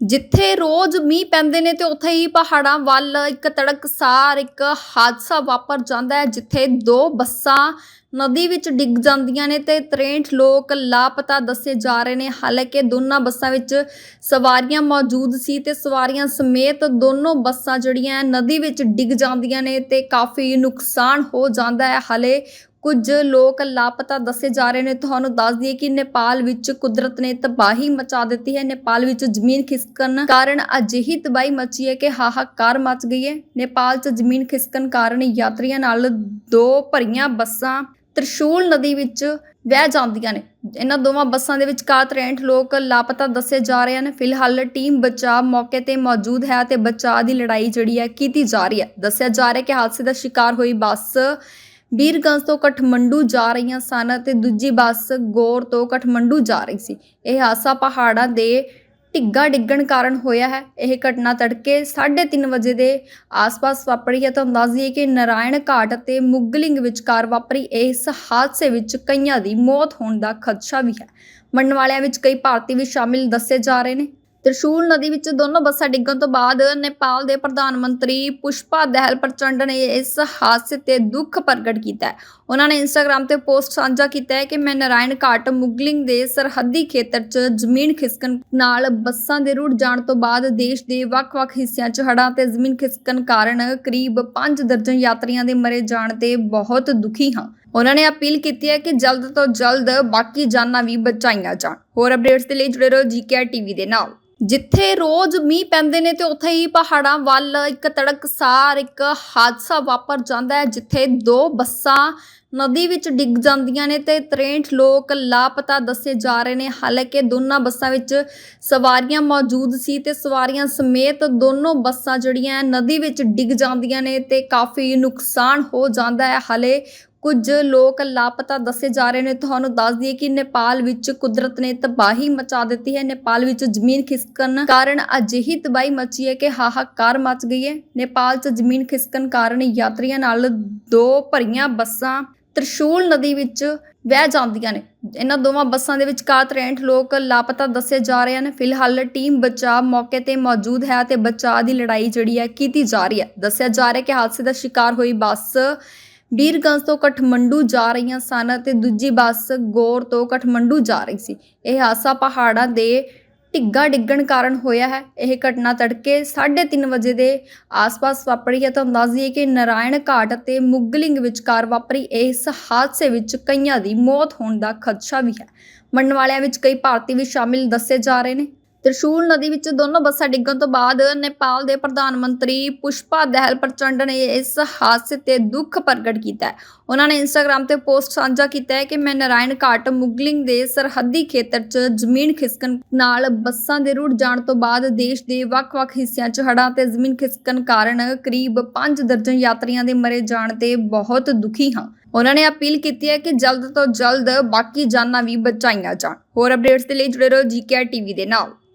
ਜਿੱਥੇ ਰੋਜ਼ ਮੀਂਹ ਪੈਂਦੇ ਨੇ ਤੇ ਉੱਥੇ ਹੀ ਪਹਾੜਾਂ ਵੱਲ ਇੱਕ ਤੜਕਸਾਰ ਇੱਕ ਹਾਦਸਾ ਵਾਪਰ ਜਾਂਦਾ ਹੈ, ਜਿੱਥੇ ਦੋ ਬੱਸਾਂ ਨਦੀ ਵਿੱਚ ਡਿੱਗ ਜਾਂਦੀਆਂ ਨੇ ਤੇ 63 ਲੋਕ ਲਾਪਤਾ ਦੱਸੇ ਜਾ ਰਹੇ ਨੇ। ਹਾਲਾਂਕਿ ਦੋਨਾਂ ਬੱਸਾਂ ਵਿੱਚ ਸਵਾਰੀਆਂ ਮੌਜੂਦ ਸੀ ਤੇ ਸਵਾਰੀਆਂ ਸਮੇਤ ਦੋਨੋਂ ਬੱਸਾਂ ਜਿਹੜੀਆਂ ਨਦੀ ਵਿੱਚ ਡਿੱਗ ਜਾਂਦੀਆਂ ਨੇ ਤੇ ਕਾਫੀ ਨੁਕਸਾਨ ਹੋ ਜਾਂਦਾ ਹੈ। ਹਾਲੇ ਕੁਝ ਲੋਕ ਲਾਪਤਾ ਦੱਸੇ ਜਾ ਰਹੇ ਨੇ। ਤੁਹਾਨੂੰ ਦੱਸ ਦਈਏ ਕਿ ਨੇਪਾਲ ਵਿੱਚ ਕੁਦਰਤ ਨੇ ਤਬਾਹੀ ਮਚਾ ਦਿੱਤੀ ਹੈ। ਨੇਪਾਲ ਵਿੱਚ ਜ਼ਮੀਨ ਖਿਸਕਣ ਕਾਰਨ ਅਜਿਹੀ ਤਬਾਹੀ ਮਚੀ ਹੈ ਕਿ ਹਾਹਾਕਾਰ ਮਚ ਗਈ ਹੈ। ਨੇਪਾਲ 'ਚ ਜ਼ਮੀਨ ਖਿਸਕਣ ਕਾਰਨ ਯਾਤਰੀਆਂ ਨਾਲ ਦੋ ਭਰੀਆਂ ਬੱਸਾਂ ਤ੍ਰਿਸ਼ੂਲ ਨਦੀ ਵਿੱਚ ਵਹਿ ਜਾਂਦੀਆਂ ਨੇ। ਇਹਨਾਂ ਦੋਵਾਂ ਬੱਸਾਂ ਦੇ ਵਿਚਕਾਰ 63 ਲੋਕ ਲਾਪਤਾ ਦੱਸੇ ਜਾ ਰਹੇ ਹਨ। ਫਿਲਹਾਲ ਟੀਮ ਬਚਾਅ ਮੌਕੇ ਤੇ ਮੌਜੂਦ ਹੈ ਤੇ ਬਚਾਅ ਦੀ ਲੜਾਈ ਜਿਹੜੀ ਹੈ ਕੀਤੀ ਜਾ ਰਹੀ ਹੈ। ਦੱਸਿਆ ਜਾ ਰਿਹਾ ਹੈ ਕਿ ਹਾਦਸੇ ਦਾ ਸ਼ਿਕਾਰ ਹੋਈ ਬੱਸ ਬੀਰਗੰਜ ਤੋਂ ਕਠਮੰਡੂ ਜਾ ਰਹੀਆਂ ਸਨ ਅਤੇ ਦੂਜੀ ਬੱਸ ਗੌਰ ਤੋਂ ਕਠਮੰਡੂ ਜਾ ਰਹੀ ਸੀ। ਇਹ ਹਾਦਸਾ ਪਹਾੜਾਂ ਦੇ ਢਿੱਗਾ ਡਿੱਗਣ ਕਾਰਨ ਹੋਇਆ ਹੈ। ਇਹ ਘਟਨਾ ਤੜਕੇ 3:30 ਵਜੇ ਦੇ ਆਸ-ਪਾਸ ਵਾਪਰੀ ਹੈ। ਤਾਂ ਦੱਸ ਦਈਏ ਕਿ ਨਾਰਾਇਣ ਘਾਟ ਅਤੇ ਮੁਗਲਿੰਗ ਵਿਚਕਾਰ ਵਾਪਰੀ ਇਸ ਹਾਦਸੇ ਵਿੱਚ ਕਈਆਂ ਦੀ ਮੌਤ ਹੋਣ ਦਾ ਖਦਸ਼ਾ ਵੀ ਹੈ। ਮਰਨ ਵਾਲਿਆਂ ਵਿੱਚ ਕਈ ਭਾਰਤੀ ਵੀ ਸ਼ਾਮਿਲ ਦੱਸੇ ਜਾ ਰਹੇ ਨੇ। ਤ੍ਰਿਸ਼ੂਲ ਨਦੀ ਵਿੱਚ ਦੋਨੋਂ ਬੱਸਾਂ ਡਿੱਗਣ ਤੋਂ ਬਾਅਦ ਨੇਪਾਲ ਦੇ ਪ੍ਰਧਾਨ ਮੰਤਰੀ ਪੁਸ਼ਪਾ ਦਹਿਲ ਪ੍ਰਚੰਡ ਨੇ ਇਸ ਹਾਦਸੇ ਤੇ ਦੁੱਖ ਪ੍ਰਗਟ ਕੀਤਾ ਹੈ। ਉਹਨਾਂ ਨੇ ਇੰਸਟਾਗ੍ਰam ਤੇ ਪੋਸਟ ਸਾਂਝਾ ਕੀਤਾ ਹੈ ਕਿ ਮੈਂ ਨਾਰਾਇਣ ਘਾਟ ਮੁਗਲਿੰਗ ਦੇ ਸਰਹੱਦੀ ਖੇਤਰ 'ਚ ਜ਼ਮੀਨ ਖਿਸਕਣ ਨਾਲ ਬੱਸਾਂ ਦੇ ਰੁੜ ਜਾਣ ਤੋਂ ਬਾਅਦ ਦੇਸ਼ ਦੇ ਵੱਖ-ਵੱਖ ਹਿੱਸਿਆਂ 'ਚ ਹੜ੍ਹਾਂ ਤੇ ਜ਼ਮੀਨ ਖਿਸਕਣ ਕਾਰਨ ਕਰੀਬ 5 ਦਰਜਨ ਯਾਤਰੀਆਂ ਦੇ ਮਰੇ ਜਾਣ ਤੇ ਬਹੁਤ ਦੁਖੀ ਹਾਂ। ਉਹਨਾਂ ਨੇ ਅਪੀਲ ਕੀਤੀ ਹੈ ਕਿ ਜਲਦ ਤੋਂ ਜਲਦ ਬਾਕੀ ਜਾਨਾਂ ਵੀ ਬਚਾਈਆਂ ਜਾਣ। ਹੋਰ ਅਪਡੇਟਸ ਦੇ ਲਈ ਜੁੜੇ ਰਹੋ ਜੀਕੇ ਟੀਵੀ ਦੇ ਨਾਲ। ਜਿੱਥੇ ਰੋਜ਼ ਮੀਂਹ ਪੈਂਦੇ ਨੇ ਤੇ ਉੱਥੇ ਹੀ ਪਹਾੜਾਂ ਵੱਲ ਇੱਕ ਤੜਕਸਾਰ ਇੱਕ ਹਾਦਸਾ ਵਾਪਰ ਜਾਂਦਾ ਹੈ, ਜਿੱਥੇ ਦੋ ਬੱਸਾਂ ਨਦੀ ਵਿੱਚ ਡਿੱਗ ਜਾਂਦੀਆਂ ਨੇ ਤੇ 63 ਲੋਕ ਲਾਪਤਾ ਦੱਸੇ ਜਾ ਰਹੇ ਨੇ। ਹਾਲਾਂਕਿ ਦੋਨਾਂ ਬੱਸਾਂ ਵਿੱਚ ਸਵਾਰੀਆਂ ਮੌਜੂਦ ਸੀ ਤੇ ਸਵਾਰੀਆਂ ਸਮੇਤ ਦੋਨੋਂ ਬੱਸਾਂ ਜਿਹੜੀਆਂ ਨਦੀ ਵਿੱਚ ਡਿੱਗ ਜਾਂਦੀਆਂ ਨੇ ਤੇ ਕਾਫੀ ਨੁਕਸਾਨ ਹੋ ਜਾਂਦਾ ਹੈ। ਹਾਲੇ ਕੁਝ ਲੋਕ ਲਾਪਤਾ ਦੱਸੇ ਜਾ ਰਹੇ ਨੇ। ਤੁਹਾਨੂੰ ਦੱਸ ਦਈਏ ਕਿ ਨੇਪਾਲ ਵਿੱਚ ਕੁਦਰਤ ਨੇ ਤਬਾਹੀ ਮਚਾ ਦਿੱਤੀ ਹੈ। ਨੇਪਾਲ ਵਿੱਚ ਜ਼ਮੀਨ ਖਿਸਕਣ ਕਾਰਨ ਅਜਿਹੀ ਤਬਾਹੀ ਮਚੀ ਹੈ ਕਿ ਹਾਹਾਕਾਰ ਮਚ ਗਈ ਹੈ। ਨੇਪਾਲ 'ਚ ਜ਼ਮੀਨ ਖਿਸਕਣ ਕਾਰਨ ਯਾਤਰੀਆਂ ਨਾਲ ਦੋ ਭਰੀਆਂ ਬੱਸਾਂ ਤ੍ਰਿਸ਼ੂਲ ਨਦੀ ਵਿੱਚ ਵਹਿ ਜਾਂਦੀਆਂ ਨੇ। ਇਹਨਾਂ ਦੋਵਾਂ ਬੱਸਾਂ ਦੇ ਵਿਚਕਾਰ 63 ਲੋਕ ਲਾਪਤਾ ਦੱਸੇ ਜਾ ਰਹੇ ਹਨ। ਫਿਲਹਾਲ ਟੀਮ ਬਚਾਅ ਮੌਕੇ ਤੇ ਮੌਜੂਦ ਹੈ ਤੇ ਬਚਾਅ ਦੀ ਲੜਾਈ ਜਿਹੜੀ ਹੈ ਕੀਤੀ ਜਾ ਰਹੀ ਹੈ। ਦੱਸਿਆ ਜਾ ਰਿਹਾ ਕਿ ਹਾਦਸੇ ਦਾ ਸ਼ਿਕਾਰ ਹੋਈ ਬੱਸ ਬੀਰਗੰਜ ਤੋਂ ਕਠਮੰਡੂ ਜਾ ਰਹੀਆਂ ਸਨ ਤੇ ਦੂਜੀ ਬੱਸ ਗੌਰ ਤੋਂ ਕਠਮੰਡੂ ਜਾ ਰਹੀ ਸੀ। ਇਹ ਹਾਦਸਾ ਪਹਾੜਾਂ ਦੇ ਢਿੱਗਾ ਡਿੱਗਣ ਕਾਰਨ ਹੋਇਆ ਹੈ। ਇਹ ਘਟਨਾ ਤੜਕੇ 3:30 ਵਜੇ ਦੇ ਆਸ-ਪਾਸ ਵਾਪਰੀ ਹੈ। ਤਾਂ ਦੱਸ ਦਈਏ ਕਿ ਨਾਰਾਇਣ ਘਾਟ ਅਤੇ ਮੁਗਲਿੰਗ ਵਿਚਕਾਰ ਵਾਪਰੀ ਇਸ ਹਾਦਸੇ ਵਿੱਚ ਕਈਆਂ ਦੀ ਮੌਤ ਹੋਣ ਦਾ ਖਦਸ਼ਾ ਵੀ ਹੈ। ਮਰਨ ਵਾਲਿਆਂ ਵਿੱਚ ਕਈ ਭਾਰਤੀ ਵੀ ਸ਼ਾਮਿਲ ਦੱਸੇ ਜਾ ਰਹੇ ਨੇ। ਤ੍ਰਿਸ਼ੂਲ ਨਦੀ ਵਿੱਚ ਦੋਨੋਂ ਬੱਸਾਂ ਡਿੱਗਣ ਤੋਂ ਬਾਅਦ ਨੇਪਾਲ ਦੇ ਪ੍ਰਧਾਨ ਮੰਤਰੀ ਪੁਸ਼ਪਾ ਦਹਿਲ ਪ੍ਰਚੰਡ ਨੇ ਇਸ ਹਾਦਸੇ ਤੇ ਦੁੱਖ ਪ੍ਰਗਟ ਕੀਤਾ ਹੈ। ਉਹਨਾਂ ਨੇ ਇੰਸਟਾਗ੍ਰam ਤੇ ਪੋਸਟ ਸਾਂਝਾ ਕੀਤਾ ਹੈ ਕਿ ਮੈਂ ਨਾਰਾਇਣ ਘਾਟ ਮੁਗਲਿੰਗ ਦੇ ਸਰਹੱਦੀ ਖੇਤਰ 'ਚ ਜ਼ਮੀਨ ਖਿਸਕਣ ਨਾਲ ਬੱਸਾਂ ਦੇ ਰੁੜ ਜਾਣ ਤੋਂ ਬਾਅਦ ਦੇਸ਼ ਦੇ ਵੱਖ-ਵੱਖ ਹਿੱਸਿਆਂ 'ਚ ਹੜ੍ਹਾਂ ਤੇ ਜ਼ਮੀਨ ਖਿਸਕਣ ਕਾਰਨ ਕਰੀਬ 5 ਦਰਜਨ ਯਾਤਰੀਆਂ ਦੇ ਮਰੇ ਜਾਣ ਤੇ ਬਹੁਤ ਦੁਖੀ ਹਾਂ। ਉਹਨਾਂ ਨੇ ਅਪੀਲ ਕੀਤੀ ਹੈ ਕਿ ਜਲਦ ਤੋਂ ਜਲਦ ਬਾਕੀ ਜਾਨਾਂ ਵੀ ਬਚਾਈਆਂ ਜਾਣ। ਹੋਰ ਅਪਡੇਟਸ ਦੇ ਲਈ ਜੁੜੇ ਰਹੋ ਜੀਕੇ ਟੀਵੀ ਦੇ ਨਾਲ।